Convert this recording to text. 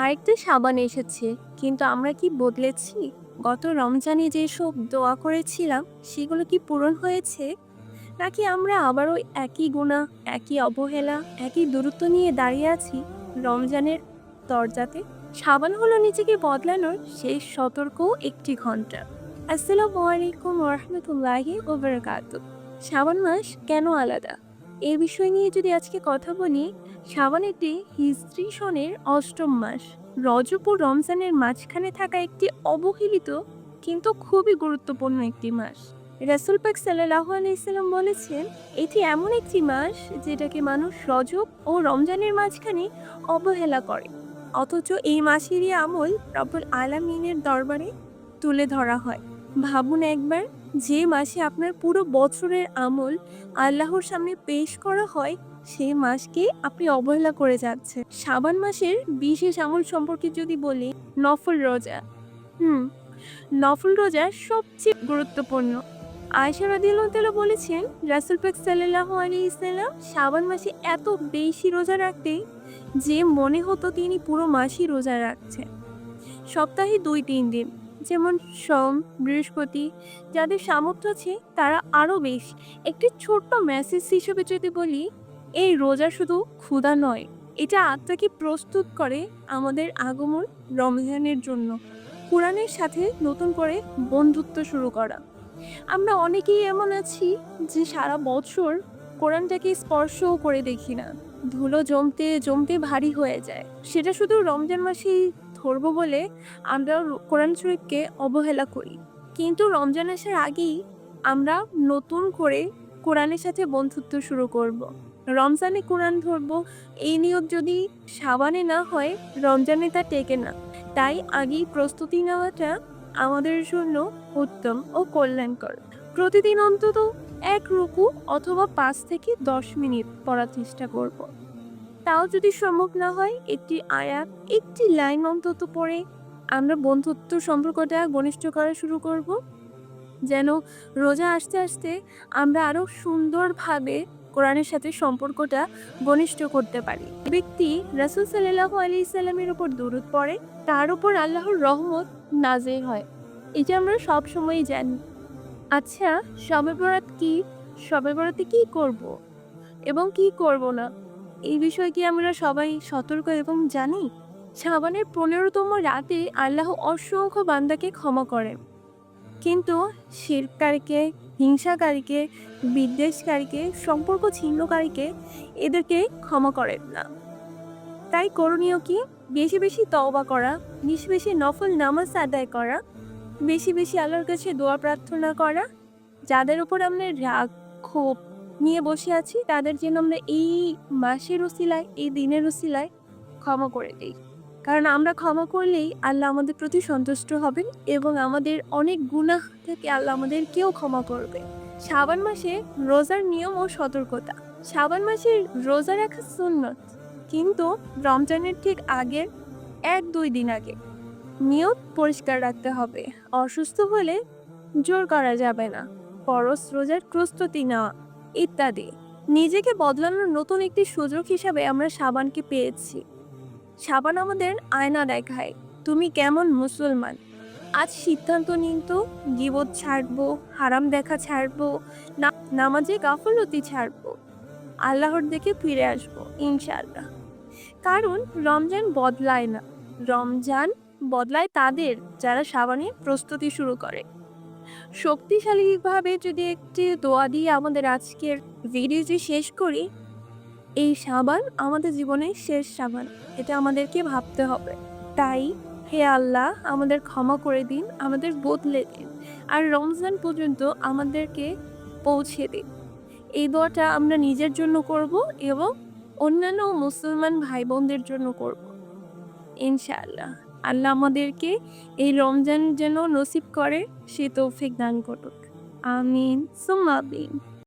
আরেকটা সাবান এসেছে, কিন্তু আমরা কি বদলেছি? গত রমজানে যেসব দোয়া করেছিলাম, সেগুলো কি পূরণ হয়েছে? নাকি আমরা আবারও একই গুণা একই অবহেলা, একই দূরত্ব নিয়ে দাঁড়িয়ে আছি রমজানের দরজাতে? সাবান হলো নিজেকে বদলানোর সেই সতর্ক একটি ঘণ্টা আসসালামু আলাইকুম রহমতুল্লাহি ওবরাকাত সাবান মাস কেন আলাদা? এই বিষয় নিয়ে যদি আজকে কথা বলি শ্রাবণ একটি হিস্ট্রি সনের অষ্টম মাস। রজব ও রমজানের মাঝখানে থাকা একটি অবহেলিত কিন্তু খুবই গুরুত্বপূর্ণ একটি মাস। রাসুল পাক সাল্লাহ আলাইসাল্লাম বলেছেন, এটি এমন একটি মাস যেটাকে মানুষ রজব ও রমজানের মাঝখানে অবহেলা করে। অথচ এই মাসেরই আমল রব্বুল আলামিনের দরবারে তুলে ধরা হয়। ভাবুন একবার যে মাসে আপনার পুরো বছরের আমল আল্লাহর সামনে পেশ করা হয় সেই মাসকে আপনি অবহেলা করে যাচ্ছেন। সাবান মাসের বিশেষ আমল সম্পর্কে যদি বলি, নফল রোজা। হুম, নফল রোজা সবচেয়ে গুরুত্বপূর্ণ। আয়সা রাদিয়াল্লাহু বলেছেন, রাসুল পাক সাল্লাল্লাহু আলাইহি সাল্লাম শাবান মাসে এত বেশি রোজা রাখতেন যে মনে হতো তিনি পুরো মাসই রোজা রাখছেন। সপ্তাহে দুই তিন দিন। যেমন সোম, বৃহস্পতি যাদের সামর্থ্য আছে তারা আরও বেশি। একটি ছোট্ট মেসেজ হিসেবে যদি বলি, এই রোজা শুধু ক্ষুধা নয়, এটা আত্মাকে প্রস্তুত করে আমাদের আগমন রমজানের জন্য। কোরআনের সাথে নতুন করে বন্ধুত্ব শুরু করা। আমরা অনেকেই এমন আছি যে সারা বছর কোরআনটাকে স্পর্শও করে দেখি না। ধুলো জমতে জমতে ভারী হয়ে যায়। সেটা শুধু রমজান মাসেই ধরবো বলে আমরা কোরআন শরীফকে অবহেলা করি কিন্তু রমজান আসার আগেই আমরা নতুন করে কোরআনের সাথে বন্ধুত্ব শুরু করব। রমজানে কোরআন ধরবো, এই নিয়ত যদি সাবানে না হয়, রমজানে তা টেকে না তাই আগেই প্রস্তুতি নেওয়াটা আমাদের জন্য উত্তম ও কল্যাণকর প্রতিদিন অন্তত এক রুকু অথবা পাঁচ থেকে দশ মিনিট পড়ার চেষ্টা করব। তাও যদি সম্ভব না হয়, একটি আয়াত, একটি লাইন অন্তত পড়ে আমরা বন্ধুত্ব সম্পর্কটা ঘনিষ্ঠ করা শুরু করব। যেন রোজা আসতে আসতে আমরা আরও সুন্দরভাবে কোরআনের সাথে সম্পর্কটা ঘনিষ্ঠ করতে পারি। ব্যক্তি রাসুল সাল্লাহ আলি ইসাল্লামের উপর দূরত পড়ে, তার উপর আল্লাহর রহমত নাজে হয়। এটা আমরা সব সময় জানি। আচ্ছা শবে বরাত কি? শবে বরাতে কি করব? এবং কি করব না? এই বিষয়ে কি আমরা সবাই সতর্ক এবং জানি? সাবানের পনেরোতম রাতে আল্লাহ অসংখ্য বান্দাকে ক্ষমা করেন। কিন্তু শিরকারীকে, হিংসাকারীকে, বিদ্বেষকারীকে, সম্পর্ক ছিন্নকারীকে এদেরকে ক্ষমা করেন না। তাই করণীয় কি? বেশি বেশি তওবা করা, বেশি বেশি নফল নামাজ আদায় করা, বেশি বেশি আল্লাহর কাছে দোয়া প্রার্থনা করা, যাদের উপর আমরা রাগ, ক্ষোভ নিয়ে বসে আছি, তাদের জন্য আমরা এই মাসের ওসিলায় এই দিনের ওসিলায় ক্ষমা করে দিই। কারণ আমরা ক্ষমা করলেই আল্লাহ আমাদের প্রতি সন্তুষ্ট হবেন এবং আমাদের অনেক গুনাহ থেকে আল্লাহ আমাদেরকেও ক্ষমা করবে। শ্রাবণ মাসে রোজার নিয়ম ও সতর্কতা। শ্রাবণ মাসে রোজা রাখা সুন্নত, কিন্তু রমজানের ঠিক আগের এক, দুই দিন আগে নিয়ত পরিষ্কার রাখতে হবে। অসুস্থ হলে জোর করা যাবে না। পরশ রোজার প্রস্তুতি নেওয়া। ইত্যাদি। নিজেকে বদলানোর নতুন একটি সুযোগ হিসাবে আমরা সাবানকে পেয়েছি। সাবান আমাদের আয়না দেখায়, তুমি কেমন মুসলমান? আজ সিদ্ধান্ত নিন তো, গিবত ছাড়বো, হারাম দেখা ছাড়বো, না, নামাজে গাফলতি ছাড়বো, আল্লাহর দিকে ফিরে আসব, ইনশাআল্লাহ। কারণ রমজান বদলায় না, রমজান বদলায় তাদের যারা সাবানের প্রস্তুতি শুরু করে। শক্তিশালীভাবে যদি একটি দোয়া দিয়ে আমাদের আজকের ভিডিওটি শেষ করি, এই সাবান আমাদের জীবনের শেষ সাবান। এটা আমাদেরকে ভাবতে হবে। তাই হে আল্লাহ, আমাদের ক্ষমা করে দিন, আমাদের বদলে দিন। আর রমজান পর্যন্ত আমাদেরকে পৌঁছে দিন। এই দোয়াটা আমরা নিজের জন্য করব এবং অন্যান্য মুসলমান ভাই বোনদের জন্য করব। ইনশাআল্লাহ। আল্লাহ আমাদেরকে এই রমজান যেন নসিব করে সে তৌফিক দান করুক। আমিন। সুমাবিন